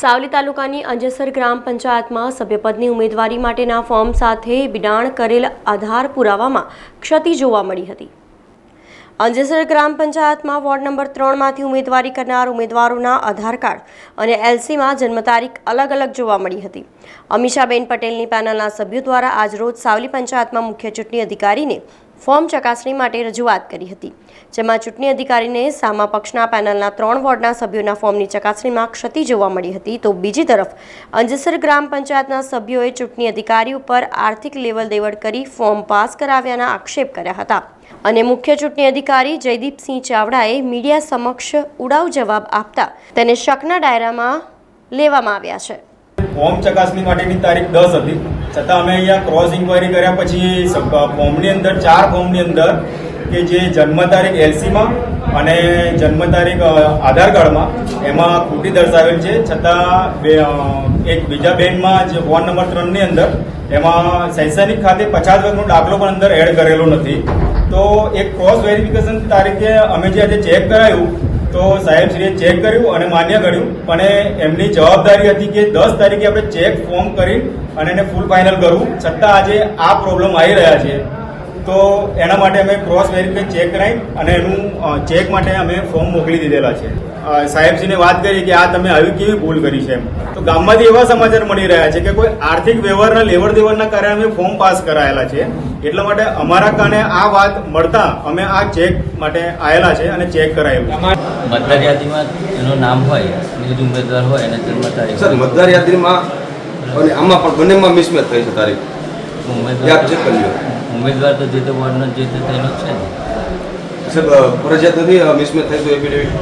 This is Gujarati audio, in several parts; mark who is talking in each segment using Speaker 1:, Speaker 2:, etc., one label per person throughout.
Speaker 1: સાવલી તાલુકાની અંજસર ગ્રામ પંચાયતમાં સભ્યપદની ઉમેદવારી માટેના ફોર્મ સાથે બિડાણ કરેલ આધાર પુરાવામાં ક્ષતિ જોવા મળી હતી. અંજસર ગ્રામ પંચાયતમાં વોર્ડ નંબર ત્રણમાંથી ઉમેદવારી કરનાર ઉમેદવારોના આધાર કાર્ડ અને એલસીમાં જન્મ તારીખ અલગ અલગ જોવા મળી હતી. અમીષાબેન પટેલની પેનલના સભ્યો દ્વારા આજરોજ સાવલી પંચાયતમાં મુખ્ય ચૂંટણી અધિકારીને ફોર્મ ચકાસણી માટે રજૂઆત કરી હતી. જેમાં ચૂંટણી અધિકારીને સામા પક્ષના પેનલના ત્રણ વોર્ડના સભ્યોના ફોર્મની ચકાસણીમાં ક્ષતિ જોવા મળી હતી. તો બીજી તરફ અંજસર ગ્રામ પંચાયતના સભ્યોએ ચૂંટણી અધિકારી ઉપર આર્થિક લેવલ દેવડ કરી ફોર્મ પાસ કરાવ્યાના આક્ષેપ કર્યા હતા. અને મુખ્ય ચૂંટણી અધિકારી જયદીપસિંહ ચાવડાએ મીડિયા સમક્ષ ઉડાવ જવાબ આપતા તેને શકના ડાયરામાં લેવામાં આવ્યા છે.
Speaker 2: ફોર્મ ચકાસણી માટેની તારીખ દસ હતી. છતાં અમે અહીંયા ક્રોસ ઇન્ક્વાયરી કર્યા પછી ફોર્મની અંદર, ચાર ફોર્મની અંદર કે જે જન્મ તારીખ એલસીમાં અને જન્મ તારીખ આધાર કાર્ડમાં એમાં ખોટી દર્શાવેલ છે. છતાં બે એક બીજા બેંકમાં જે ફોન નંબર ત્રણની અંદર એમાં શૈક્ષણિક ખાતે પચાસ વર્ગનો દાખલો પણ અંદર એડ કરેલો નથી. તો એક ક્રોસ વેરિફિકેશન તારીખે અમે જે આજે ચેક કરાયું, તો સાહેબશ્રીએ ચેક કર્યું અને માન્ય કર્યું પણ એમની જવાબદારી હતી કે દસ તારીખે આપણે ચેક ફોર્મ કરી અને એને ફૂલ ફાઇનલ કરવું છતાં આજે આ પ્રોબ્લેમ આવી રહ્યા છે. તો એના માટે અમે ક્રોસ વેરિફિકેશન ચેક કરાવી અને એનું ચેક માટે અમે ફોર્મ મોકલી દીધેલા છે. અ, સાહેબશ્રીને વાત કરી કે આ તમે આવી કેવી ભૂલ કરી છે એમ. તો ગામમાંથી એવા સમાચાર મળી રહ્યા છે કે કોઈ આર્થિક વ્યવહારના લેવડ દેવડના કારણે અમે ફોર્મ પાસ કરાયેલા છે. એટલા માટે અમારા કારણે આ વાત મળતા અમે આ ચેક માટે આવેલા છે અને ચેક કરાયેલું
Speaker 3: મતદાર યાદીમાં એનું નામ હોય અને ઉમેદવાર હોય અને જન્મ તારીખ
Speaker 4: સર મતદાર યાદીમાં અને આમાં પણ બંનેમાં મિસમેચ થઈ છે તારીખ.
Speaker 3: ઉમેદવાર
Speaker 4: ચેક કરી
Speaker 3: ઉમેદવાર તો જે તે વોર્ડનો જે તે તેનો છે
Speaker 4: સર ફરજિયાત નથી મિસમેચ થાય તો એફિડેવિટ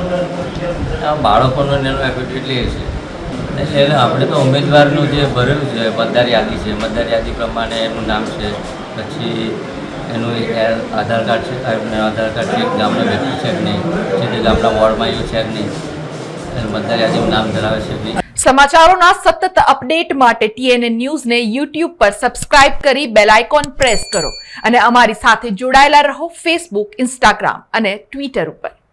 Speaker 3: આ બાળકોનો એનો એફિડેવિટ લે છે. એને આપણે તો ઉમેદવારનું જે ભરેલું છે, મતદાર યાદી છે, મતદાર યાદી પ્રમાણે એનું નામ છે, પછી એનું આધાર કાર્ડ છે અને આધાર કાર્ડ છે ગામનો વ્યક્તિ છે કે નહીં, જે તે ગામના વોર્ડમાં એવું છે કે નહીં, એનું મતદાર યાદીનું નામ ધરાવે છે નહીં.
Speaker 5: સમાચારોના સતત અપડેટ માટે ટીએનએ ન્યૂઝને યુટ્યુબ પર સબસ્ક્રાઇબ કરી બેલ આઇકોન પ્રેસ કરો અને અમારી સાથે જોડાયેલા રહો ફેસબુક ઇન્સ્ટાગ્રામ અને ટ્વિટર ઉપર.